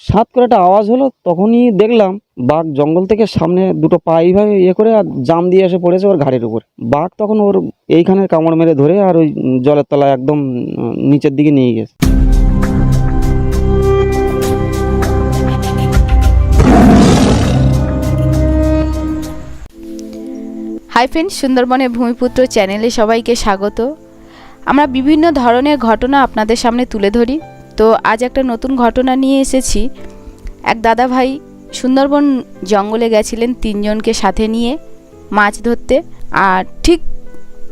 সাত করে একটা আওয়াজ হলো, তখনই দেখলাম বাঘ জঙ্গল থেকে সামনে দুটো পা এইভাবে ইয়ে করে আর জাম দিয়ে এসে পড়েছে ওর ঘাড়ের উপর। বাঘ তখন ওর এইখানে কামড় মেরে ধরে আর ওই জলের তলায় একদম নিচের দিকে নিয়ে গেছে। হাই ফ্রেন্ডস সুন্দরবনের ভূমিপুত্র চ্যানেলে সবাইকে স্বাগত। আমরা বিভিন্ন ধরনের ঘটনা আপনাদের সামনে তুলে ধরি। তো আজ একটা নতুন ঘটনা নিয়ে এসেছি। এক দাদা ভাই সুন্দরবন জঙ্গলে গেছিলেন তিনজনকে সাথে নিয়ে মাছ ধরতে। আর ঠিক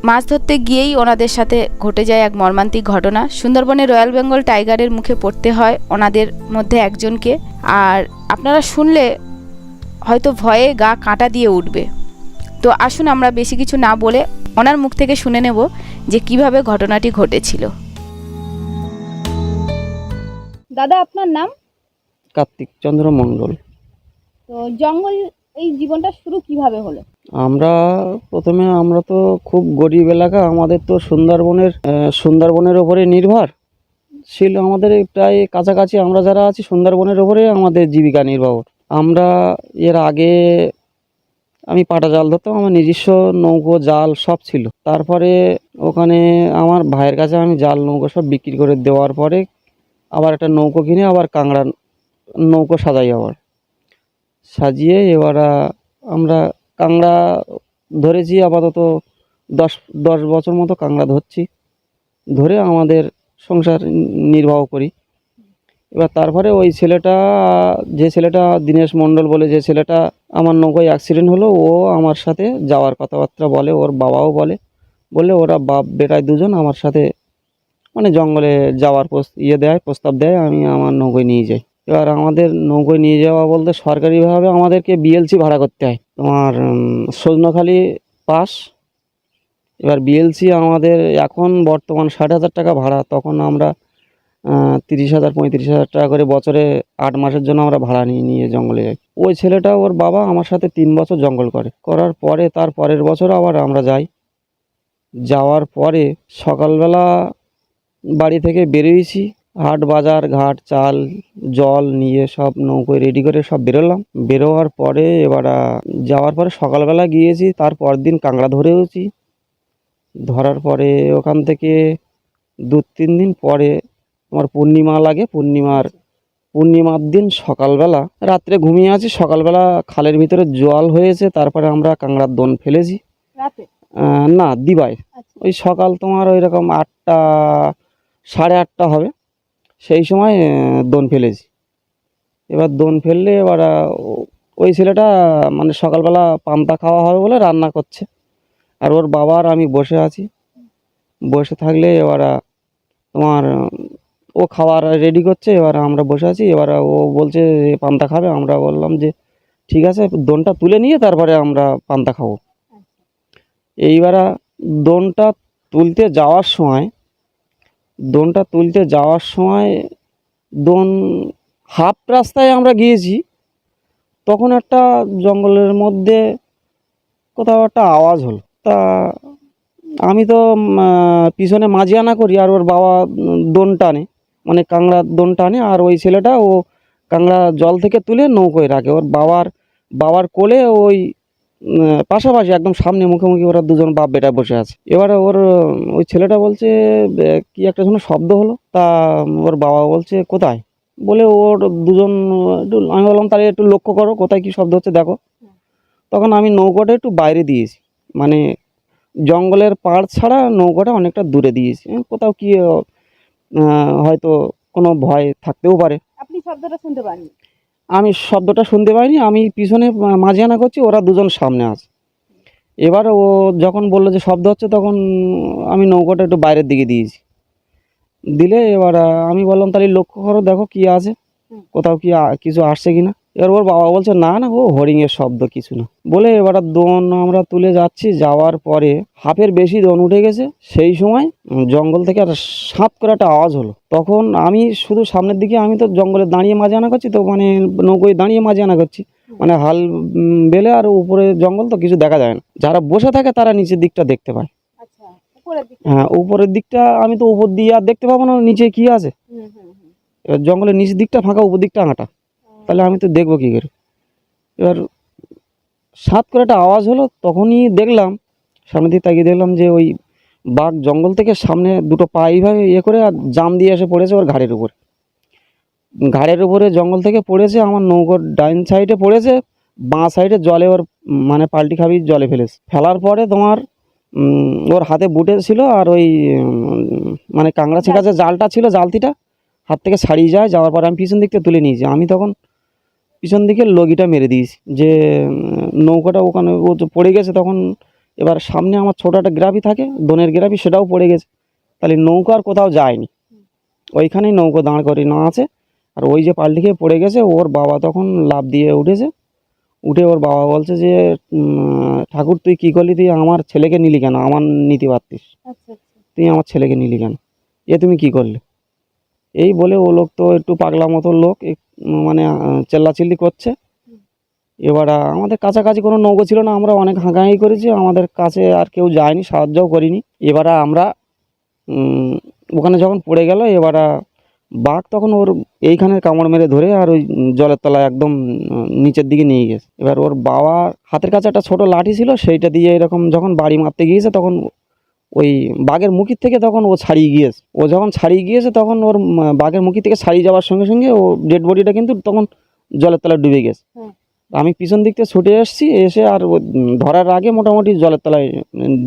মাছ ধরতে গিয়েই ওনাদের সাথে ঘটে যায় এক মর্মান্তিক ঘটনা। সুন্দরবনে রয়্যাল বেঙ্গল টাইগারের মুখে পড়তে হয় ওনাদের মধ্যে একজনকে। আর আপনারা শুনলে হয়তো ভয়ে গা কাঁটা দিয়ে উঠবে। তো আসুন আমরা বেশি কিছু না বলে ওনার মুখ থেকে শুনে নেব যে কীভাবে ঘটনাটি ঘটেছিল। দাদা আপনার নাম? কার্তিক চন্দ্র মণ্ডল। তো জঙ্গল এই জীবনটা শুরু কীভাবে হলো? আমরা প্রথমে আমরা তো খুব গরিব এলাকা আমাদের তো সুন্দরবনের সুন্দরবনের ওপরে নির্ভর। ছিল আমাদের প্রায় কাছাকাছি আমরা যারা আছি সুন্দরবনের ওপরে আমাদের জীবিকা নির্বাহ আমরা এর আগে আমি পাটা জাল ধরতাম আমার নিজস্ব নৌকো জাল সব ছিল। তারপরে ওখানে আমার ভাইয়ের কাছে আমি জাল নৌকো সব বিক্রি করে দেওয়ার পরে আবার একটা নৌকো কিনে আবার কাঁকড়া নৌকো সাজাই আবার। সাজিয়ে এবার আমরা কাঁকড়া ধরেছি আপাতত দশ দশ বছর মতো কাঁকড়া ধরছি। ধরে আমাদের সংসার নির্বাহ করি। এবার তারপরে ওই ছেলেটা, যে ছেলেটা দীনেশ মণ্ডল বলে যে ছেলেটা আমার নৌকায় অ্যাক্সিডেন্ট হলো, ও আমার সাথে যাওয়ার কথাবার্তা বলে, ওর বাবাও বলে। বলে ওরা বাপ, বেটায় দুজন আমার সাথে মানে জঙ্গলে যাওয়ার ইয়ে দেয়, প্রস্তাব দেয়, আমি আমার নৌকোয় নিয়ে যাই। এবার আমাদের নৌকোয় নিয়ে যাওয়া বলতে সরকারিভাবে আমাদেরকে বিএলসি ভাড়া করতে হয়। তোমার সজনাখালি পাস। এবার বিএলসি আমাদের এখন বর্তমান ষাট হাজার টাকা ভাড়া। তখন আমরা তিরিশ হাজার, পঁয়ত্রিশ হাজার টাকা করে বছরে আট মাসের জন্য আমরা ভাড়া নিয়ে নিয়ে জঙ্গলে যাই। ওই ছেলেটা, ওর বাবা আমার সাথে তিন বছর জঙ্গল করে। করার পরে তার পরের বছর আবার আমরা যাই। যাওয়ার পরে সকালবেলা বাড়ি থেকে বেরিয়েছি। হাট বাজার ঘাট চাল জল নিয়ে সব নৌকোয় রেডি করে সব বেরোলাম। বেরোয়ার পরে এবার যাওয়ার পরে সকালবেলা গিয়েছি তার দিন কাঁকড়া ধরেওছি। ধরার পরে ওখান থেকে দু তিন দিন পরে আমার পূর্ণিমা লাগে। পূর্ণিমার পূর্ণিমার দিন সকালবেলা রাত্রে ঘুমিয়ে আছি। সকালবেলা খালের ভিতরে জল হয়েছে তারপরে আমরা কাঁকড়ার দোন ফেলেছি। না দিবায়। আচ্ছা। ওই সকাল তোমার ওই রকম আটটা সাড়ে আটটা হবে। সেই সময় দোন ফেলেছি। এবার দোন ফেললে এবার ওই ছেলেটা মানে সকালবেলা পান্তা খাওয়া হবে বলে রান্না করছে। আর ওর বাবার আমি বসে আছি। বসে থাকলে এবার তোমার ও খাবার রেডি করছে। এবার আমরা বসে আছি। এবার ও বলছে যে পান্তা খাবে? আমরা বললাম যে ঠিক আছে দোনটা তুলে নিয়ে তারপরে আমরা পান্তা খাব। এইবার দোনটা তুলতে যাওয়ার সময় দোনটা তুলতে যাওয়ার সময় দোন হাফ রাস্তায় আমরা গিয়েছি, তখন একটা জঙ্গলের মধ্যে কোথাও একটা আওয়াজ হলো। তা আমি তো পিছনে মাঝিয়ানা করি আর ওর বাবা দোন টানে মানে কাংড়ার দোন টানে আর ওই ছেলেটা ও কাংড়া জল থেকে তুলে নৌকোয় রাখে। ওর বাবার বাবার কোলে ওই পাশাপাশি একদম সামনে মুখোমুখি ওরা দুজন বাপ বেটা বসে আছে। এবারে ওর ওই ছেলেটা বলছে "বে, কি একটা শুনে শব্দ হলো। তা ওর বাবা বলছে কোথায়? বলে ওর দুজন একটু আমি বললাম তাহলে একটু লক্ষ্য করো কোথায় কি শব্দ হচ্ছে দেখো। তখন আমি নৌকোটা একটু বাইরে দিয়েছি। মানে জঙ্গলের পাড় ছাড়া নৌকাটা অনেকটা দূরে দিয়েছি। কোথাও কি হয়তো কোনো ভয় থাকতেও পারে। আপনি শব্দটা শুনতে পাননি। আমি শব্দটা শুনতে পাইনি আমি পিছনে মাঝে আনা করছি ওরা দুজন সামনে আছে। এবার ও যখন বলল যে শব্দ হচ্ছে তখন আমি নৌকাটা একটু বাইরের দিকে দিয়েছি। দিলে এবার আমি বললাম তাহলে লক্ষ্য করো দেখো কি আছে কোথাও কি কিছু আসছে কিনা? এবার ওর বাবা বলছে না না ও হরিংয়ের শব্দ কিছু না। বলে এবার দোন আমরা তুলে যাচ্ছি। যাওয়ার পরে হাফের বেশি দোন উঠে গেছে। সেই সময় জঙ্গল থেকে একটা সাত করে একটা আওয়াজ হলো। তখন আমি শুধু সামনের দিকে আমি তো জঙ্গলে দাঁড়িয়ে মাঝে আনা করছি তো মানে নৌকোয় দাঁড়িয়ে মাঝে আনা করছি। মানে হাল বেলে আর উপরে জঙ্গল তো কিছু দেখা যায় না। যারা বসে থাকে তারা নিচের দিকটা দেখতে পায়। আচ্ছা হ্যাঁ উপরের দিকটা আমি তো উপর দিয়ে আর দেখতে পাবো না নিচে কি আছে? জঙ্গলের নিচের দিকটা ফাঁকা উপর দিকটা আঁটা তাহলে আমি তো দেখব কী করে? এবার সাত করে একটা আওয়াজ হলো, তখনই দেখলাম, সামনে দিকে তাকিয়ে দেখলাম যে ওই বাঘ জঙ্গল থেকে সামনে দুটো পা এইভাবে ইয়ে করে আর জাম দিয়ে এসে পড়েছে ওর ঘাড়ের উপরে। ঘাড়ের উপরে জঙ্গল থেকে পড়েছে, আমার নৌকোর ডাইন সাইডে পড়েছে, বাঁ সাইডে জলে ওর মানে পাল্টি খাবি জলে ফেলেছে। ফেলার পরে তোমার ওর হাতে বুটে ছিল আর ওই মানে কাঁকড়া ছেঁকা যে জালটা ছিল, জালতিটা, হাত থেকে ছাড়িয়ে যায়, যাওয়ার পরে আমি পিছন দিক থেকে তুলে নিয়েছি। আমি তখন পিছন দিকে লগিটা মেরে দিয়েছি। যে নৌকাটা ওখানে ও তো পড়ে গেছে তখন এবার সামনে আমার ছোটো একটা গ্রাফি থাকে দোনের গ্রাফি সেটাও পড়ে গেছে। তাহলে নৌকা আর কোথাও যায়নি। ওইখানেই নৌকো দাঁড় করি না আছে। আর ওই যে পাল্টি খেয়ে পড়ে গেছে ওর বাবা তখন লাভ দিয়ে উঠেছে। উঠে ওর বাবা বলছে যে ঠাকুর তুই কী করলি? তুই আমার ছেলেকে নিলি কেন? আমার নিতে পারতিস আচ্ছা আচ্ছা। তুই আমার ছেলেকে নিলি কেন? এ তুমি কি করলে? এই বলে ও লোক তো একটু পাগলা মতো লোক মানে চেল্লাচিল্লি করছে। এবার আমাদের কাছাকাছি কোনো নৌকো ছিল না, আমরা অনেক হাঁকাহাঁকি করেছি, আমাদের কাছে আর কেউ যায়নি, সাহায্যও করিনি। এবার আমরা ওখানে যখন পড়ে গেল, এবার বাঘ তখন ওর এইখানে কামড় মেরে ধরে আর ওই জলের তলায় একদম নিচের দিকে নিয়ে গেছে। এবার ওর বাবা হাতের কাছে একটা ছোট লাঠি ছিল, সেইটা দিয়ে এরকম যখন বাড়ি মারতে গিয়েছে, তখন ওই বাঘের মুখির থেকে তখন ও ছাড়িয়ে গিয়েছে। ও যখন ছাড়িয়ে গিয়েছে তখন ওর বাঘের মুখি থেকে ছাড়িয়ে যাওয়ার সঙ্গে সঙ্গে ও ডেড বডিটা কিন্তু তখন জলের তলায় ডুবে গেছে। আমি পিছন দিক থেকে ছুটে এসেছি এসে আর ও, ধরার আগে মোটামুটি জলের তলায়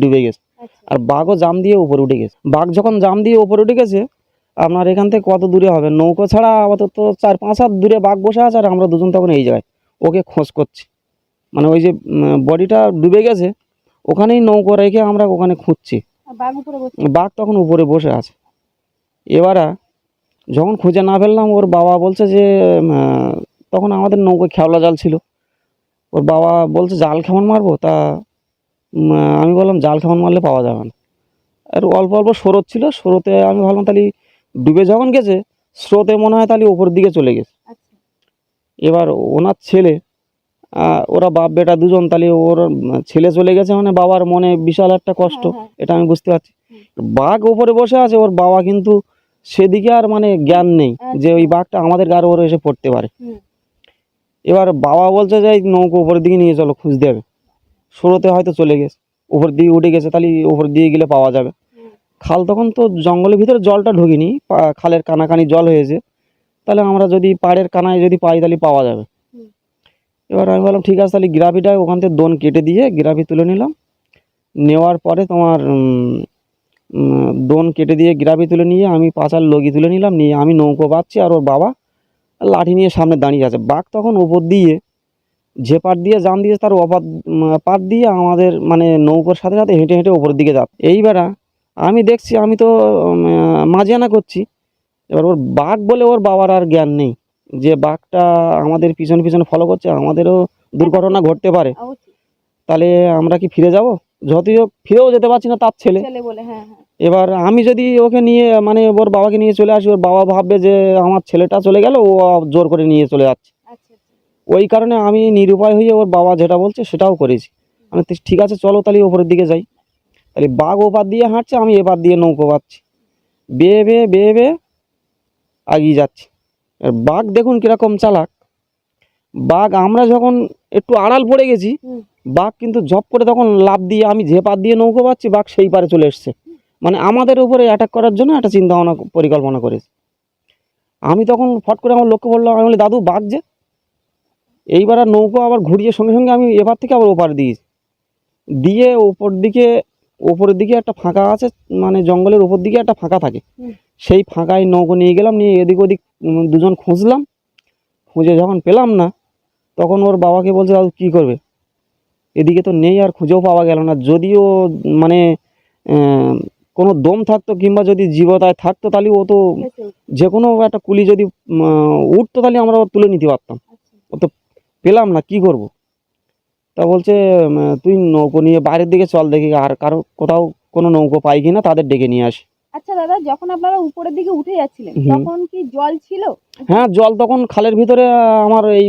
ডুবে গেছে। আচ্ছা। আর বাঘও জাম দিয়ে উপরে উঠে গেছে। বাঘ যখন জাম দিয়ে উপরে উঠে গেছে আপনার এখান থেকে কত দূরে হবে? নৌকো ছাড়া আপাতত চার পাঁচ হাত দূরে বাঘ বসে আছে আর আমরা দুজন তখন এই জায়গায়। ওকে খোঁজ করছি। মানে ওই যে বডিটা ডুবে গেছে ওখানেই নৌকো রেখে আমরা ওখানে খুঁজছি। বাঘ তখন উপরে বসে আছে। এবারে যখন খুঁজে না ফেললাম ওর বাবা বলছে যে তখন আমাদের নৌকো খেওলা জাল ছিল। ওর বাবা বলছে জাল কেমন মারবো? তা আমি বললাম জাল কেমন মারলে পাওয়া যাবে না। আর অল্প অল্প স্রোত ছিল। স্রোতে আমি ভাবলাম তাহলে ডুবে যখন গেছে স্রোতে মনে হয় তাহলে উপর দিকে চলে গেছে। আচ্ছা। এবার ওনার ছেলে ওরা বাপ বেটা দুজন তাহলে ওর ছেলে চলে গেছে মানে বাবার মনে বিশাল একটা কষ্ট হ্যাঁ, হ্যাঁ। এটা আমি বুঝতে পারছি। বাঘ ওপরে বসে আছে ওর বাবা কিন্তু সেদিকে আর মানে জ্ঞান নেই যে ওই বাঘটা আমাদের গাড়ি ওর এসে পড়তে পারে। এবার বাবা বলছে যে নৌকো উপরের দিকে নিয়ে চলো খুঁজ দেবে। শুরুতে হয়তো চলে গেছে উপর দিকে উঠে গেছে তাহলে উপর দিয়ে গেলে পাওয়া যাবে। খাল তখন তো জঙ্গলের ভিতরে জলটা ঢুকিনি খালের কানাকানি জল হয়েছে। তাহলে আমরা যদি পাড়ের কানায় যদি পাই তাহলে পাওয়া যাবে। এবার আমি বললাম, ঠিক আছে, তাহলে গ্রাফিটা ওখান থেকে দোন কেটে দিয়ে গ্রাফি তুলে নিলাম। নেওয়ার পরে তোমার দোন কেটে দিয়ে গ্রাফি তুলে নিয়ে আমি পাঁচার লগি তুলে নিলাম, নিয়ে আমি নৌকো পাচ্ছি আর ওর বাবা লাঠি নিয়ে সামনে দাঁড়িয়ে আছে। বাঘ তখন ওপর দিয়ে যে পাট দিয়ে জাম দিয়েছে তার অপার পাট দিয়ে আমাদের মানে নৌকোর সাথে সাথে হেঁটে হেঁটে ওপরের দিকে যাচ্ছে। এইবারা আমি দেখছি, আমি তো মাঝিয়ানা করছি। এবার ওর বাঘ বলে ওর বাবার আর জ্ঞান নেই। যে বাঘটা আমাদের পিছন পিছনে ফলো করছে আমাদেরও দুর্ঘটনা ঘটতে পারে। তাহলে আমরা কি ফিরে যাব? যতই হোক ফিরেও যেতে পারছি না তার ছেলে। হ্যাঁ হ্যাঁ। এবার আমি যদি ওকে নিয়ে মানে ওর বাবাকে নিয়ে চলে আসি ওর বাবা ভাববে যে আমার ছেলেটা চলে গেল ও জোর করে নিয়ে চলে যাচ্ছে। আচ্ছা আচ্ছা। ওই কারণে আমি নিরুপায় হয়ে ওর বাবা যেটা বলছে সেটাও করেছি। আমি ঠিক আছে চলো তাহলে ওপরের দিকে যাই। তাহলে বাঘ ওপার দিয়ে হাঁটছে আমি এপার দিয়ে নৌকো পাচ্ছি বেয়ে বেয়ে বেয়ে বেয়ে আগিয়ে যাচ্ছি। আর বাঘ দেখুন কীরকম চালাক। বাঘ আমরা যখন একটু আড়াল পড়ে গেছি বাঘ কিন্তু ঝপ করে তখন লাভ দিয়ে আমি যে পার দিয়ে নৌকো পাচ্ছি বাঘ সেই পারে চলে এসছে। মানে আমাদের উপরে অ্যাটাক করার জন্য একটা চিন্তা ভাবনা পরিকল্পনা করেছে। আমি তখন ফট করে আমার লক্ষ্য বললাম আমি বলি দাদু বাঘ যে? এইবার আর নৌকো আবার ঘুরিয়ে সঙ্গে সঙ্গে আমি এবার থেকে আবার ওপার দিয়েছি। দিয়ে ওপর দিকে ওপরের দিকে একটা ফাঁকা আছে মানে জঙ্গলের ওপর দিকে একটা ফাঁকা থাকে। সেই ফাঁকায় নৌকো নিয়ে গেলাম নিয়ে এদিক ওদিক দুজন খুঁজলাম। খুঁজে যখন পেলাম না তখন ওর বাবাকে বলছে দাদু কী করবে? এদিকে তো নেই আর খুঁজেও পাওয়া গেল না। যদিও মানে কোনো দম থাকতো কিংবা যদি জীবতায় থাকতো তাহলে ও তো যে কোনো একটা কুলি যদি উঠতো তাহলে আমরা তুলে নিতে পারতাম। ও তো পেলাম না কি করব? তা বলছে তুই নৌকো নিয়ে বাইরের দিকে চল দেখি আর কারও কোথাও কোনো নৌকো পাই কিনা তাদের ডেকে নিয়ে আসি। আচ্ছা দাদা যখন আপনারা উপরের দিকে উঠে যাচ্ছিলেন। তখন কি জল ছিল? হ্যাঁ জল তখন খালের ভিতরে আমার এই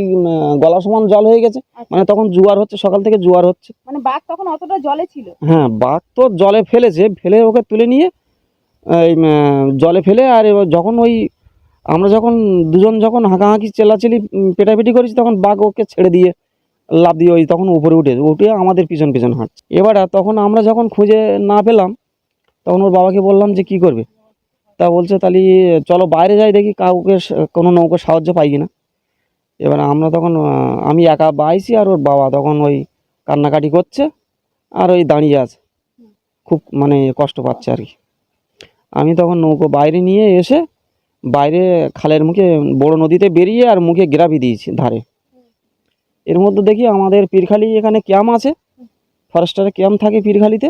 গলা সমান জল হয়ে গেছে। আচ্ছা। মানে তখন জোয়ার হচ্ছে সকাল থেকে জোয়ার হচ্ছে। মানে বাঘ তখন অতটা জলে ছিল? হ্যাঁ বাঘ তো জলে ফেলেছে ফেলে ওকে তুলে নিয়ে এই জলে ফেলে আর যখন ওই আমরা যখন দুজন যখন হাঁকাহাঁকি চেলাচেলি পেটাপিটি করেছি তখন বাঘ ওকে ছেড়ে দিয়ে লাভ দিয়ে ওই তখন উপরে উঠে উঠে আমাদের পিছন পিছন হাঁটছে। এবার তখন আমরা যখন খুঁজে না পেলাম, তখন ওর বাবাকে বললাম যে, কি করবে? তা বলছে তাহলে চলো বাইরে যাই দেখি কাউকে কোনো নৌকো সাহায্য পাই কিনা। এবার আমরা তখন আমি একা বাইছি আর ওর বাবা তখন ওই কান্নাকাটি করছে আর ওই দাঁড়িয়ে আছে। খুব মানে কষ্ট পাচ্ছে আর কি। আমি তখন নৌকো বাইরে নিয়ে এসে বাইরে খালের মুখে বড় নদীতে বেরিয়ে আর মুখে গ্রাভি দিয়েছি ধারে। এর মধ্যে দেখি আমাদের পীরখালি এখানে ক্যাম্প আছে। ফরেস্টারের ক্যাম্প থাকে পীরখালিতে।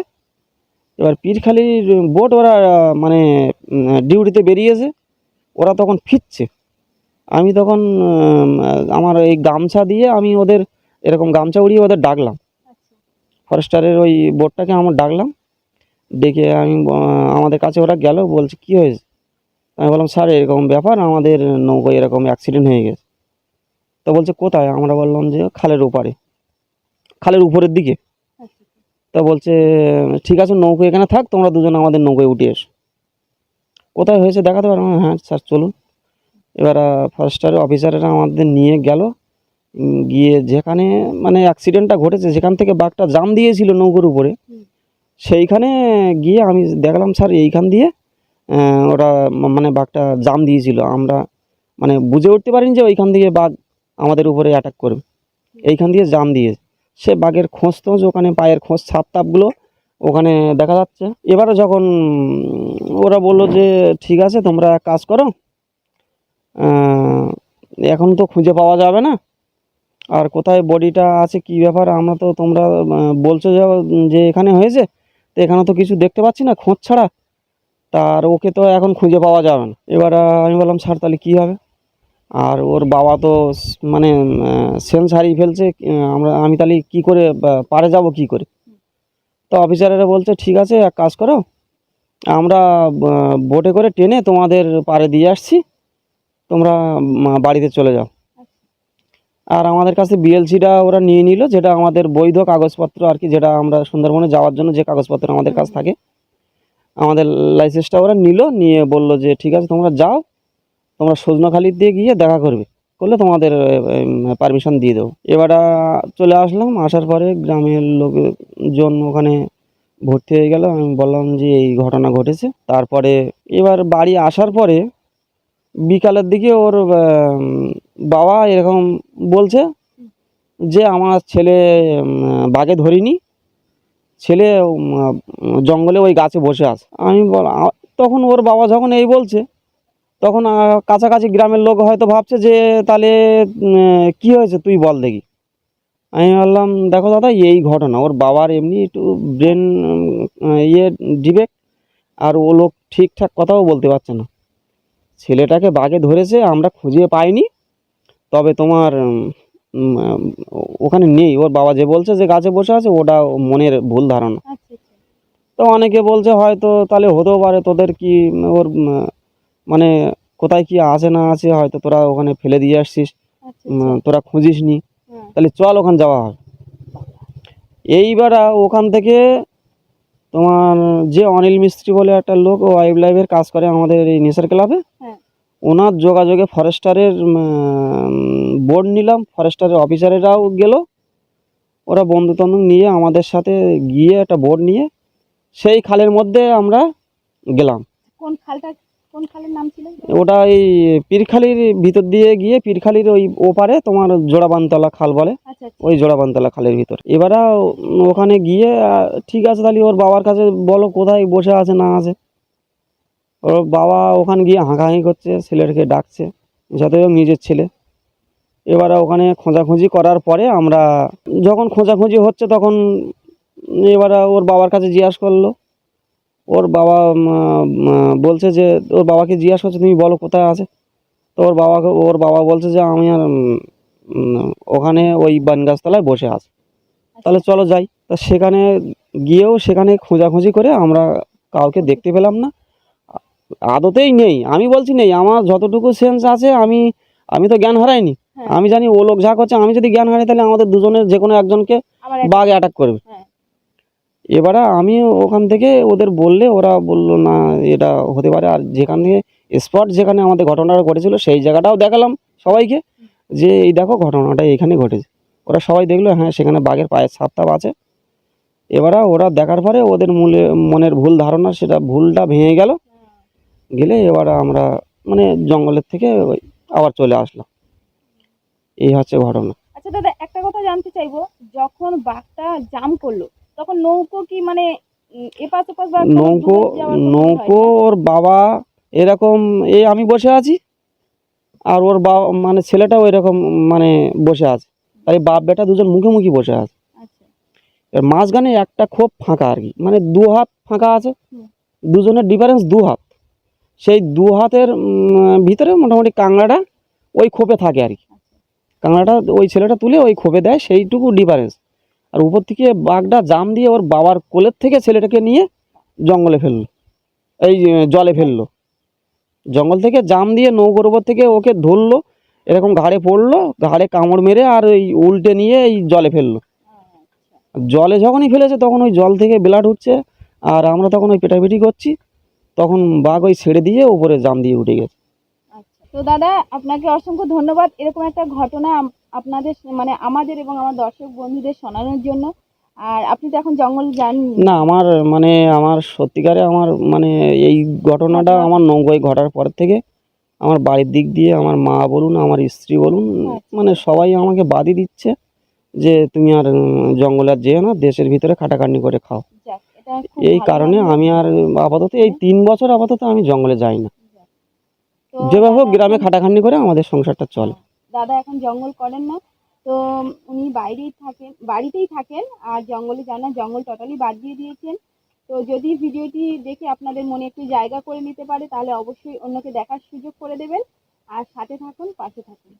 এবার পীরখালির বোট ওরা মানে ডিউটিতে বেরিয়েছে। ওরা তখন ফিরছে। আমি তখন আমার এই গামছা দিয়ে আমি ওদের এরকম গামছা উড়িয়ে ওদের ডাকলাম। ফরেস্টারের ওই বোটটাকে আমার ডাকলাম। ডেকে আমি আমাদের কাছে ওরা গেল, বলছে, কি হয়েছে? আমি বললাম, স্যার, এরকম ব্যাপার, আমাদের নৌকো এরকম অ্যাক্সিডেন্ট হয়ে গেছে। তো বলছে, কোথায়? আমরা বললাম যে, খালের ওপারে। খালের উপরের দিকে। তা বলছে, ঠিক আছে, নৌকো এখানে থাক, তোমরা দুজন আমাদের নৌকোয় উঠে এসো। কোথায় হয়েছে দেখাতে পারো হ্যাঁ স্যার, চলুন। এবার ফরেস্টারের অফিসারেরা আমাদের নিয়ে গেল। গিয়ে যেখানে মানে অ্যাক্সিডেন্টটা ঘটেছে সেখান থেকে বাঘটা জাম দিয়েছিল নৌকোর উপরে, সেইখানে গিয়ে আমি দেখলাম, স্যার, এইখান দিয়ে ওরা মানে বাঘটা জাম দিয়েছিল। আমরা মানে বুঝে উঠতে পারিনি যে ওইখান দিয়ে বাঘ আমাদের উপরে অ্যাটাক করবে। এইখান দিয়ে জাম দিয়ে সে বাঘের খোঁজ টোঁজ ওখানে পায়ের খোঁজ, ছাপ তাপগুলো ওখানে দেখা যাচ্ছে। এবারে যখন ওরা বলল যে, ঠিক আছে, তোমরা কাজ করো এখন তো খুঁজে পাওয়া যাবে না। আর কোথায় বডিটা আছে, কি ব্যাপার, আমরা তো তোমরা বলছো যে এখানে হয়েছে, তো এখানে তো কিছু দেখতে পাচ্ছি না, খোঁজ ছাড়া। তার ওকে তো এখন খুঁজে পাওয়া যাবে না। এবার আমি বললাম, স্যার, তাহলে কী হবে? আর ওর বাবা তো মানে সেন্স হারিয়ে ফেলছে আমরা আমি তাহলে কী করে পারে যাব কি করে? তো অফিসারেরা বলছে ঠিক আছে এক কাজ করো আমরা বোটে করে টেনে তোমাদের পাড়ে দিয়ে আসছি তোমরা বাড়িতে চলে যাও। আর আমাদের কাছে বিএলসিটা ওরা নিয়ে নিল যেটা আমাদের বৈধ কাগজপত্র আর কি যেটা আমরা সুন্দরবনে যাওয়ার জন্য যে কাগজপত্র আমাদের কাছে থাকে আমাদের লাইসেন্সটা ওরা নিল নিয়ে বলল যে ঠিক আছে তোমরা যাও তোমরা সজনাখালির দিয়ে গিয়ে দেখা করবে, করলে তোমাদের পারমিশন দিয়ে দেবো। এবার চলে আসলাম, আসার পরে গ্রামের লোকজন ওখানে ভর্তি হয়ে গেল। আমি বললাম যে, এই ঘটনা ঘটেছে। তারপরে এবার বাড়ি আসার পরে বিকালের দিকে ওর বাবা এরকম বলছে যে, আমার ছেলে বাঘে ধরিনি। ছেলে জঙ্গলে ওই গাছে বসে আছে। আমি বল তখন ওর বাবা যখন এই বলছে তখন কাছাকাছি গ্রামের লোক হয়তো ভাবছে যে তাহলে কি হয়েছে তুই বল দেখি। আমি বললাম দেখো দাদা এই ঘটনা ওর বাবার এমনি একটু ব্রেন ইয়ে ডিবেক আর ও লোক ঠিকঠাক কথাও বলতে পারছে না। ছেলেটাকে বাঘে ধরেছে আমরা খুঁজে পাইনি তবে তোমার ওখানে নেই। ওর বাবা যে বলছে যে গাছে বসে আছে ওটা মনের ভুল ধারণা। আচ্ছা আচ্ছা। তো অনেকে বলছে হয়তো তাহলে হতেও পারে তোদের কি ওর মানে কোথায় কি আছে না আছে হয়তো তোরা ওখানে ফেলে দিয়ে আসছিস আচ্ছা তোরা খুঁজিস নি হ্যাঁ। তাহলে চল ওখানে যাওয়া হবে এইবার ওখান থেকে তোমার যে অনিল মিস্ত্রি বলে একটা লোক ও ওয়াইল্ড লাইফের কাজ করে আমাদের এই নেচার ক্লাবে হ্যাঁ। ওনার যোগাযোগে ফরেস্টারের বোর্ড নিলাম। ফরেস্টারের অফিসারেরাও গেল। ওরা বন্ধু টন্ধু নিয়ে আমাদের সাথে গিয়ে একটা বোর্ড নিয়ে সেই খালের মধ্যে আমরা গেলাম। কোন খালটা কোন খালের নাম ছিল? ওটা ওই পীরখালির ভিতর দিয়ে গিয়ে পীরখালির ওই ওপারে তোমার জোড়াবানতলা খাল বলে। আচ্ছা আচ্ছা। ওই জোড়াবানতলা খালের ভিতর। এবারে ওখানে গিয়ে ঠিক আছে তাহলে ওর বাবার কাছে বলো কোথায় বসে আছে না আছে। ওর বাবা ওখানে গিয়ে হাঁকাহাঁকি করছে ছেলেটাকে ডাকছে যাতে হোক নিজের ছেলে। এবারে ওখানে খোঁজাখুঁজি করার পরে আমরা যখন খোঁজাখুঁজি হচ্ছে তখন এবারে ওর বাবার কাছে জিজ্ঞাসা করল। ওর বাবা বলছে যে ওর বাবাকে জিজ্ঞাসা করছে তুমি বলো কোথায় আছে? তো ওর বাবাকে ওর বাবা বলছে যে আমি আর ওখানে ওই বানগাছতলায় বসে আছে। তাহলে চলো যাই। তা সেখানে গিয়েও সেখানে খোঁজাখুঁজি করে আমরা কাউকে দেখতে পেলাম না। আদতেই নেই। আমি বলছি নেই আমার যতটুকু সেন্স আছে আমি আমি তো জ্ঞান হারাইনি। হ্যাঁ। আমি জানি ও লোক যা করছে আমি যদি জ্ঞান হারাই তাহলে আমাদের দুজনের যে কোনো একজনকে বাঘ অ্যাটাক করবে। হ্যাঁ। এবারে আমি ওখান থেকে ওদের বললে ওরা বলল, না, এটা হতে পারে। আর যেখান স্পট যেখানে আমাদের ঘটনাটা ঘটেছিল, সেই জায়গাটাও দেখালাম সবাইকে যে, এই দেখো ঘটনাটা এখানে ঘটেছে। ওরা সবাই দেখল হ্যাঁ সেখানে বাঘের পায়ের ছাপ টাপ আছে। এবারে ওরা দেখার পরে ওদের মূলে, মনের ভুল ধারণা, সেটা ভুলটা ভেঙে গেল। গেলে এবার আমরা মানে জঙ্গলের থেকে আবার চলে আসলাম। এই হচ্ছে ঘটনা। আচ্ছা দাদা, একটা কথা জানতে চাইব। যখন বাঘটা জাম করল তখন নৌকো কি মানে এপাশ ওপাশ বা নৌকো নৌকো ওর বাবা এরকম এই আমি বসে আছি আর ওর বাবা মানে ছেলেটাও এরকম মানে বসে আছে। আর এই বাপ বেটা দুজন মুখোমুখি বসে আছে। আচ্ছা। এর মাঝখানে একটা খোপ ফাঁকা আর কি মানে দু হাত ফাঁকা আছে। দুজনের ডিফারেন্স দু হাত। সেই দু হাতের ভিতরে মোটামুটি কাংড়াটা ওই খোপে থাকে আর কি। কাংড়াটা ওই ছেলেটা তুলে ওই খোপে দেয় সেইটুকু ডিফারেন্স আর উপর থেকে বাঘটা জাম দিয়ে ওর বাবার কোলের থেকে ছেলেটাকে নিয়ে জঙ্গলে ফেলল। এই জলে ফেলল। জঙ্গল থেকে জাম দিয়ে নৌকোর উপর থেকে ওকে ধরলো, এরকম ঘাড়ে পড়ল, ঘাড়ে কামড় মেরে আর ওই উল্টে নিয়ে এই জলে ফেলল। জলে যখনই ফেলেছে তখন ওই জল থেকে ব্লাড উঠছে আর আমরা তখন ওই পেটাপিটি করছি, তখন বাঘ ওই ছেড়ে দিয়ে উপরে জাম দিয়ে উঠে গেছে। আচ্ছা তো দাদা আপনাকে অসংখ্য ধন্যবাদ। এরকম একটা ঘটনা আপনাদের মানে আমাদের এবং আমার দর্শক বন্ধুদের শোনানোর জন্য। আর আপনি তো এখন জঙ্গল যান না আমার মানে আমার সত্যিকারে আমার মানে এই ঘটনাটা আমার নৌকোয় ঘটার পর থেকে আমার বাড়ির দিক দিয়ে আমার মা বলুন আমার স্ত্রী বলুন মানে সবাই আমাকে বাদি দিচ্ছে যে তুমি আর জঙ্গলে আর যেও না দেশের ভিতরে খাটাখাটনি করে খাও। এই কারণে আমি আর আপাতত এই তিন বছর আপাতত আমি জঙ্গলে যাই না। যেভাবে হোক গ্রামে খাটাখাটনি করে আমাদের সংসারটা চলে। দাদা এখন জঙ্গল করেন না। তো উনি বাইরেই থাকেন, বাড়িতেই থাকেন আর জঙ্গলে যান না, জঙ্গল টোটালি বাদ দিয়ে দিয়েছেন। তো যদি ভিডিওটি দেখে আপনাদের মনে একটু জায়গা করে নিতে পারে, তাহলে অবশ্যই অন্যকে দেখার সুযোগ করে দেবেন। আর সাথে থাকুন, পাশে থাকুন।